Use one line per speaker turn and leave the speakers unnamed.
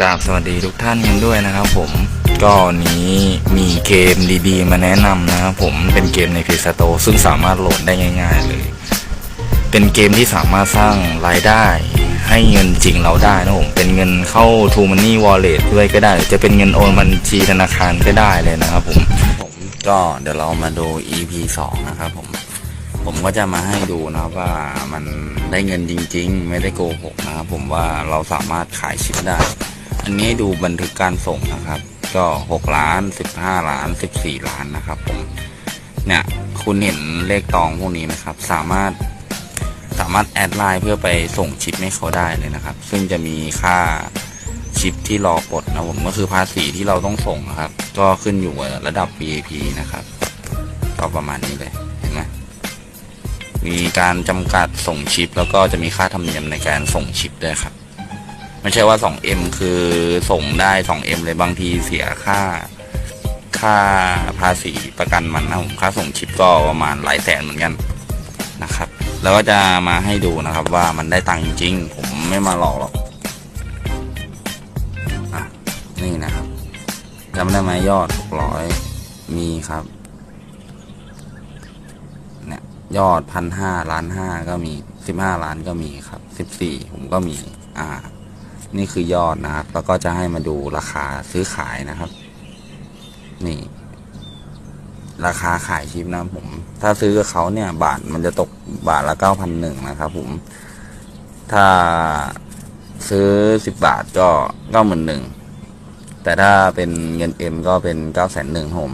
กราบสวัสดีทุกท่านกันด้วยนะครับผมก็วันนี้มีเกมดีๆ มาแนะนำนะครับผมเป็นเกมใน p ี s โตซึ่งสามารถโหลดได้ง่าย ๆ เลย เป็นเกมที่สามารถสร้างรายได้ให้เงินจริงเราได้นะผมเป็นเงินเข้า t ูมันนี่วอลเล็ด้วยก็ได้ จะเป็นเงินโอนบัญชีธนาคารก็ได้เลยนะครับผมผมก็เดี๋ยวเรามาดู EP 2 นะครับผมผมก็จะมาให้ดูนะว่ามันได้เงินจริง ๆ ไม่ได้โกหกนะครับผมว่าเราสามารถขายชิปได้ อันนี้ดูบันทึกการส่งนะครับ ก็6ล้าน15ล้าน14ล้านนะครับผมเนี่ยคุณเห็นเลขตองพวกนี้นะครับ สามารถสามารถแอดไลน์เพื่อไปส่งชิปให้เขาได้เลยนะครับ ซึ่งจะมีค่าชิปที่รอปลดนะผมก็คือภาษีที่เราต้องส่งนะครับ ก็ขึ้นอยู่กับระดับ VIP นะครับก็ประมาณนี้เลยเห็นไหมมีการจำกัดส่งชิป แล้วก็จะมีค่าธรรมเนียมในการส่งชิปด้วยครับ ไม่ใช่ว่า 2M คือส่งได้ 2M เลยบางทีเสียค่า ค่าภาษีประกันมันนะผมค่าส่งชิปก็ประมาณหลายแสนเหมือนกันนะครับ แล้วก็จะมาให้ดูนะครับว่ามันได้ตังค์จริง ผมไม่มาหลอกหรอกอะนี่นะครับจำได้ไหมยอด600มีครับเนี่ยยอดพันห้าล้านห้าก็มีสิบห้าล้านก็มีครับสิบสี่ผมก็มีอ่า นี่คือยอดนะครับ แล้วก็จะให้มาดูราคาซื้อขายนะครับ นี่ ราคาขายชิปนะผม ถ้าซื้อกับเขาเนี่ย บาทมันจะตกบาทละเก้าพันหนึ่งนะครับ ผม ถ้าซื้อสิบบาทก็เก้าหมื่นหนึ่งแต่ถ้าเป็นเงินเอ็มก็เป็นเก้าแสนหนึ่งผม